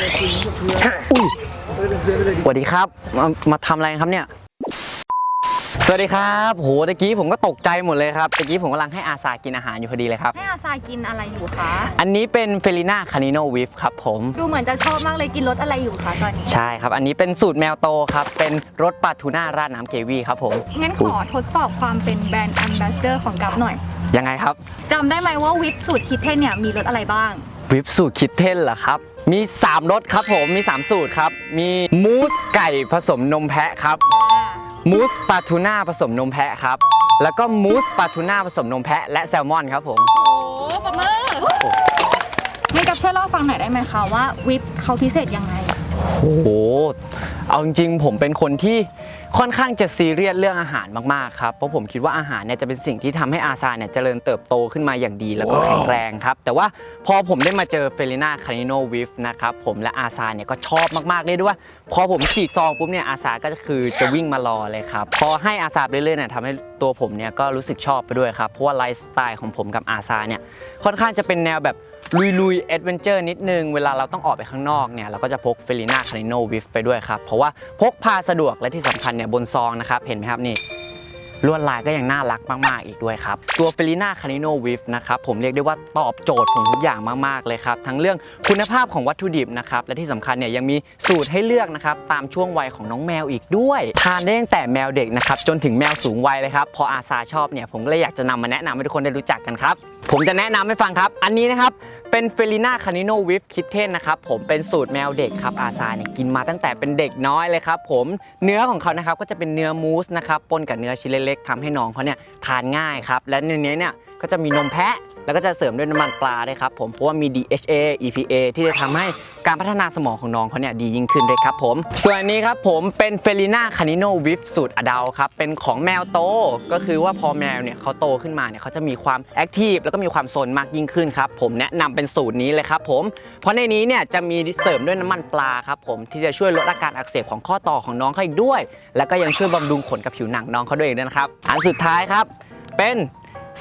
อุ้ยสวัสดีครับมามาทำอะไรครับเนี่ย สวัสดีครับโหตะกี้ผมก็ตกใจหมดเลยครับตะกี้ผมกำลังให้อาซากินอาหารอยู่พอดีเลยครับ ให้อาซากินอะไรอยู่คะ อันนี้เป็นเฟลิน่าคานิโนวิฟครับผม ดูเหมือนจะชอบมากเลยกินรสอะไรอยู่คะตอนนี้ ใช่ครับ อันนี้เป็นสูตรแมวโตครับ เป็นรสปลาทูน่าราดน้ำเกวี่ครับผมงั้นขอทดสอบความเป็นแบรนด์แอมบาสเดอร์ของกัฟหน่อย ยังไงครับจำได้ไหมว่าวิปสูตรคิดเทนเนี่ยมีรสอะไรบ้าง วิปสูตรคิดเทนเหรอครับ มี 3รสครับผมมี 3 สูตรครับ มีมูสไก่ผสมนมแพะครับมูสปลาทูน่าผสมนมแพะครับ แล้วก็มูสปลาทูน่าผสมนมแพะและแซลมอนครับผม โอ้ปะมือไม่กับช่วยเล่าฟังหน่อยได้ไหมคะว่าวิปเขาพิเศษยังไง โอ้โห เอาจริงๆ ผมเป็นคนที่ค่อนข้างจะซีเรียสเรื่องอาหารมากๆครับ เพราะผมคิดว่าอาหารเนี่ยจะเป็นสิ่งที่ทำให้อาซาเนี่ยเจริญเติบโตขึ้นมาอย่างดีแล้วก็แข็งแรงครับ แต่ว่าพอผมได้มาเจอเฟลิน่าคานิโนวิฟนะครับผมและอาซาเนี่ยก็ชอบมากๆเลยด้วยว่า พอผมฉีกซองปุ๊บเนี่ยอาซาก็คือจะวิ่งมารอเลยครับ พอให้อาซาไปเรื่อยๆเนี่ยทำให้ตัวผมเนี่ยก็รู้สึกชอบไปด้วยครับ เพราะว่าไลฟ์สไตล์ของผมกับอาซาเนี่ยค่อนข้างจะเป็นแนวแบบ ลุยๆแอดเวนเจอร์นิดนึง เวลาเราต้องออกไปข้างนอกเนี่ยเราก็จะพกเฟลิน่าคาริโนวิฟไปด้วยครับ เพราะว่าพกพาสะดวกและที่สำคัญเนี่ยบนซองนะครับ เห็นไหมครับนี่ลวดลายก็ยังน่ารักมาก ๆ อีกด้วยครับ ตัวเฟลิน่าคาริโนวิฟนะครับผมเรียกได้ว่าตอบโจทย์ผมทุกอย่างมาก ๆ เลยครับ ทั้งเรื่องคุณภาพของวัตถุดิบนะครับ และที่สำคัญเนี่ยยังมีสูตรให้เลือกนะครับ ตามช่วงวัยของน้องแมวอีกด้วย ทานได้ตั้งแต่แมวเด็กนะครับ จนถึงแมวสูงวัยเลยครับ พออาซาชอบเนี่ยผมก็เลยอยากจะนำมาแนะนำให้ทุกคนได้รู้จักกันครับ ผมจะแนะนำให้ฟังครับ อันนี้นะครับ เป็นเฟลิน่าคานิโนวิฟคิทเทนนะครับ ผมเป็นสูตรแมวเด็กครับ อาซาเนี่ยกินมาตั้งแต่เป็นเด็กน้อยเลยครับผม เนื้อของเขานะครับ ก็จะเป็นเนื้อมูสนะครับ ปนกับเนื้อชิ้นเล็กๆทำให้น้องเขาเนี่ยทานง่ายครับ และในนี้เนี่ยก็จะมีนมแพะ แล้วก็จะเสริมด้วยน้ำมันปลาด้วยครับผมเพราะว่ามี DHA EPA ที่จะทำให้การพัฒนาสมองของน้องเขาเนี่ยดียิ่งขึ้นด้วยครับผม ส่วนนี้ครับผมเป็นเฟลิน่าคานิโนวิฟสูตรอดัลครับ เป็นของแมวโต ก็คือว่าพอแมวเนี่ยเขาโตขึ้นมาเนี่ยเขาจะมีความแอคทีฟแล้วก็มีความโซนมากยิ่งขึ้นครับผมแนะนำเป็นสูตรนี้เลยครับผม เพราะในนี้เนี่ยจะมีเสริมด้วยน้ำมันปลาครับผมที่จะช่วยลดอาการอักเสบของข้อต่อของน้องเขาอีกด้วย แล้วก็ยังช่วยบำรุงขนกับผิวหนังน้องเขาด้วยอีกด้วยนะครับอันสุดท้ายครับเป็น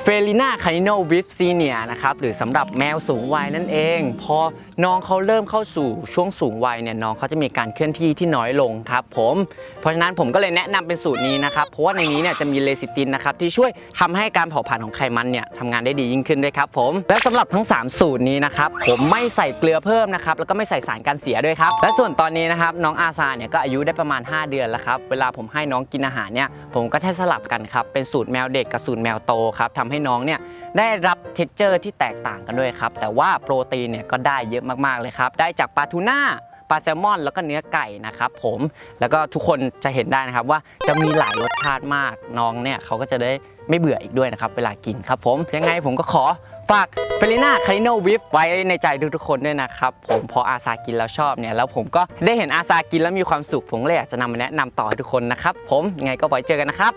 เฟลิน่าคานิโนวิฟซีเนียนะครับหรือสำหรับแมวสูงวัยนั่นเอง พอน้องเขาเริ่มเข้าสู่ช่วงสูงวัยเนี่ยน้องเขาจะมีการเคลื่อนที่ที่น้อยลงครับผมเพราะฉะนั้นผมก็เลยแนะนำเป็นสูตรนี้นะครับเพราะว่าในนี้เนี่ยจะมีเลซิตินนะครับที่ช่วยทำให้การเผาผลาญของไขมันเนี่ยทำงานได้ดียิ่งขึ้นด้วยครับผมและสำหรับทั้ง 3 สูตรนี้นะครับผมไม่ใส่เกลือเพิ่มนะครับแล้วก็ไม่ใส่สารกันเสียด้วยครับและส่วนตอนนี้นะครับน้องอาซาเนี่ยก็อายุได้ประมาณ 5 เดือนแล้วครับเวลาผมให้น้องกินอาหารเนี่ยผมก็จะสลับกันครับเป็นสูตรแมวเด็กกับสูตรแมวโตครับทำให้น้องเนี่ยได้รับเท็กเจอร์ที่แตกต่างกันด้วยครับ แต่ว่าโปรตีนเนี่ยก็ได้เยอะมากๆเลยครับ ได้จากปลาทูน่าปลาแซลมอนแล้วก็เนื้อไก่นะครับผมแล้วก็ทุกคนจะเห็นได้นะครับว่าจะมีหลายรสชาติมากน้องเนี่ยเขาก็จะได้ไม่เบื่ออีกด้วยนะครับ เวลากินครับผมยังไงผมก็ขอฝากเฟลิน่าคาริโนวิฟไว้ในใจทุกๆคนด้วยนะครับ ผมพออาซากินแล้วชอบเนี่ย แล้วผมก็ได้เห็นอาซากินแล้วมีความสุขผมเลยอยากจะนำมาแนะนำต่อให้ทุกคนนะครับ ผมยังไงก็ไว้เจอกันนะครับ